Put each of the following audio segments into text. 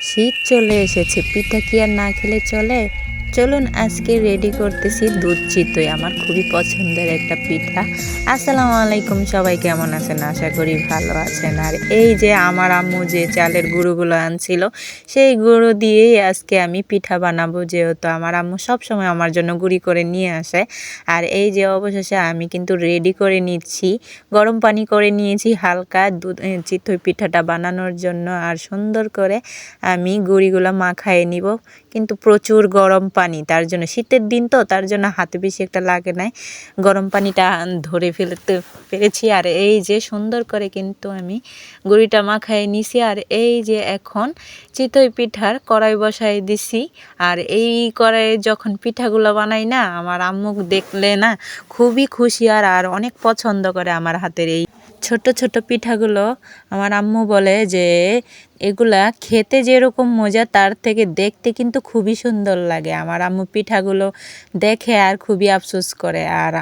শীত চলে এসেছে পিঠা কি আর না খেলে চলে? চলুন আজকে রেডি করতেছি দুধ চিতই, আমার খুবই পছন্দের একটা পিঠা। আসসালামু আলাইকুম, সবাই কেমন আছেন? আশা করি ভালো আছেন। আর এই যে আমার আম্মু যে চালের গুঁড়োগুলো আনছিল, সেই গুঁড়ো দিয়েই আজকে আমি পিঠা বানাবো, যেহেতু আমার আম্মু সবসময় আমার জন্য গুঁড়ি করে নিয়ে আসে। আর এই যে অবশেষে আমি কিন্তু রেডি করে নিচ্ছি, গরম পানি করে নিয়েছি হালকা দুধ চিতই পিঠাটা বানানোর জন্য। আর সুন্দর করে আমি গুঁড়িগুলো মাখায় নিব। কিন্তু প্রচুর গরম পানি, তার জন্য শীতের দিন তো, তার জন্য হাতে বেশি একটা লাগে নাই। গরম পানিটা ধরে ফেলতে পেরেছি। আর এই যে সুন্দর করে কিন্তু আমি গুঁড়িটা মাখায় নিছি। আর এই যে এখন চিতই পিঠার কড়াই বসাই দিছি। আর এই কড়াইয়ে যখন পিঠাগুলো বানাই না, আমার আম্মু দেখলে না খুবই খুশি। আর আর অনেক পছন্দ করে আমার হাতের এই ছোট ছোট পিঠাগুলো। আমার আম্মু বলে যে এগুলা খেতে যেরকম মজা, তার থেকে দেখতে কিন্তু খুবই সুন্দর লাগে। আমার আম্মু পিঠাগুলো দেখে আর খুবই আফসোস করে। আর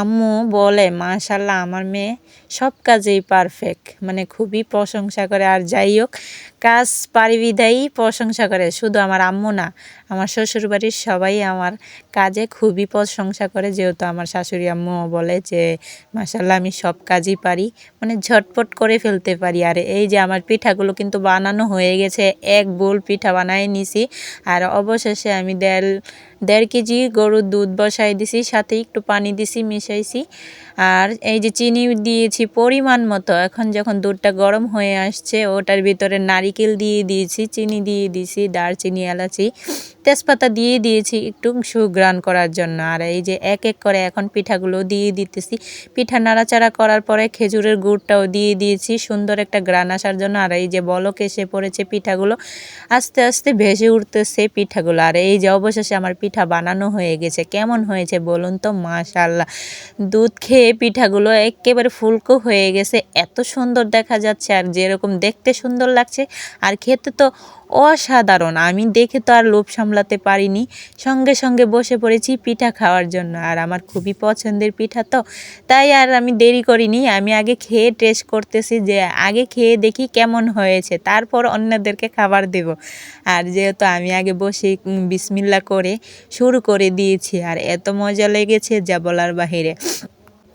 আম্মু বলে মাশাল্লাহ আমার মেয়ে সব কাজেই পারফেক্ট মানে খুবই প্রশংসা করে। আর যাই হোক, কাজ পারিবিদায়ী প্রশংসা করে। শুধু আমার আম্মু না, আমার শ্বশুরবাড়ির সবাই আমার কাজে খুবই প্রশংসা করে। যেহেতু আমার শাশুড়ি আম্মুও বলে যে মাশাল্লাহ আমি সব কাজই পারি। মানে ঝটপট করে ফেলতে পারি। আর এই যে আমার পিঠাগুলো কিন্তু বানানো হয়ে গেছে। এক বোল পিঠা বানাই নিছি। আর অবশেষে আমি দেড় দেড় কেজি গরুর দুধ বসাই দিছি, সাথে একটু পানি দিছি, মিশাইছি। আর এই যে চিনি দিয়েছি পরিমাণ মতো, এখন যখন দুধটা গরম হয়ে আসছে, ওটার ভিতরে নারিকেল দিয়ে দিয়েছি, চিনি দিয়ে দিয়েছি, দারচিনি, এলাচি, তেজপাতা দিয়ে দিয়েছি একটু সুগ্রান করার জন্য। আর এই যে এক এক করে এখন পিঠাগুলো দিয়ে দিতেছি। পিঠা নাড়াচাড়া করার পরে খেজুরের গুড়টাও দিয়ে দিয়েছি, সুন্দর একটা গ্রান আসার জন্য। আর এই যে বলক এসে পড়েছে পিঠাগুলো, আস্তে আস্তে ভেসে উঠতেছে পিঠাগুলো। আর এই যে অবশেষে আমার পিঠা বানানো হয়ে গেছে। কেমন হয়েছে বলুন তো? মাশাল্লাহ দুধ খেয়ে পিঠাগুলো একেবারে ফুলকো হয়ে গেছে। এত সুন্দর দেখা যাচ্ছে আর যেরকম দেখতে সুন্দর লাগছে। আর খেতে তো অসাধারণ। আমি দেখে তো আর লোভ সামলাতে পারিনি। সঙ্গে সঙ্গে বসে পড়েছি পিঠা খাওয়ার জন্য। আর আমার খুবই পছন্দের পিঠা তো। তাই আর আমি দেরি করিনি। আমি আগে খেয়ে টেস্ট করতেছি যে, আগে খেয়ে দেখি কেমন হয়েছে। তারপর অন্যদেরকে খাবার দেব। আর যেহেতু আমি আগে বসে বিসমিল্লা করে শুরু করে দিয়েছি, আর এত মজা লেগেছে যা বলার বাহিরে।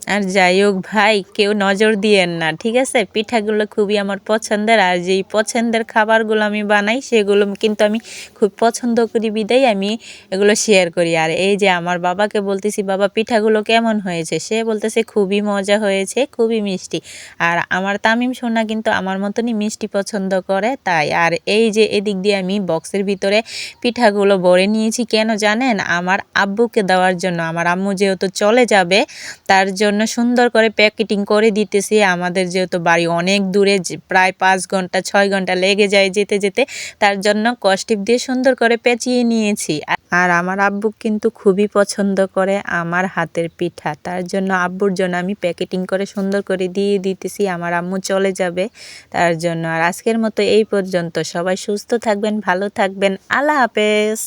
আর যাই হোক ভাই, কেউ নজর দিয়েন না, ঠিক আছে? পিঠাগুলো খুবই আমার পছন্দের, আর যেই পছন্দের খাবারগুলো আমি বানাই, সেগুলো কিন্তু আমি খুব পছন্দ করি, বিদায় আমি এগুলো শেয়ার করি। আর এই যে আমার বাবাকে বলতেছি, বাবা, পিঠাগুলো কেমন হয়েছে? সে বলতেছে, খুবই মজা হয়েছে, খুবই মিষ্টি। আর আমার তামিম সোনা কিন্তু আমার মতনই মিষ্টি পছন্দ করে, তাই। আর এই যে এদিক দিয়ে আমি বক্সের ভিতরে পিঠাগুলো ভরে নিয়েছি, কেন জানেন? আমার আব্বুকে দেওয়ার জন্য। আমার আম্মু যেহেতু চলে যাবে, তার জন্য সুন্দর করে প্যাকেটিং করে দিতেছি। আমাদের যেহেতু বাড়ি অনেক দূরে প্রায় পাঁচ ঘণ্টা, ছয় ঘণ্টা লেগে যায় যেতে যেতে, তার জন্য কস্টিপ দিয়ে সুন্দর করে পেঁচিয়ে নিয়েছি। আর আমার আব্বু কিন্তু খুবই পছন্দ করে আমার হাতের পিঠা। তার জন্য আব্বুর জন্য আমি প্যাকেটিং করে সুন্দর করে দিয়ে দিতেছি, আমার আম্মু চলে যাবে। তার জন্য আর আজকের মতো এই পর্যন্ত। সবাই সুস্থ থাকবেন, ভালো থাকবেন। আল্লাহ হাফেজ।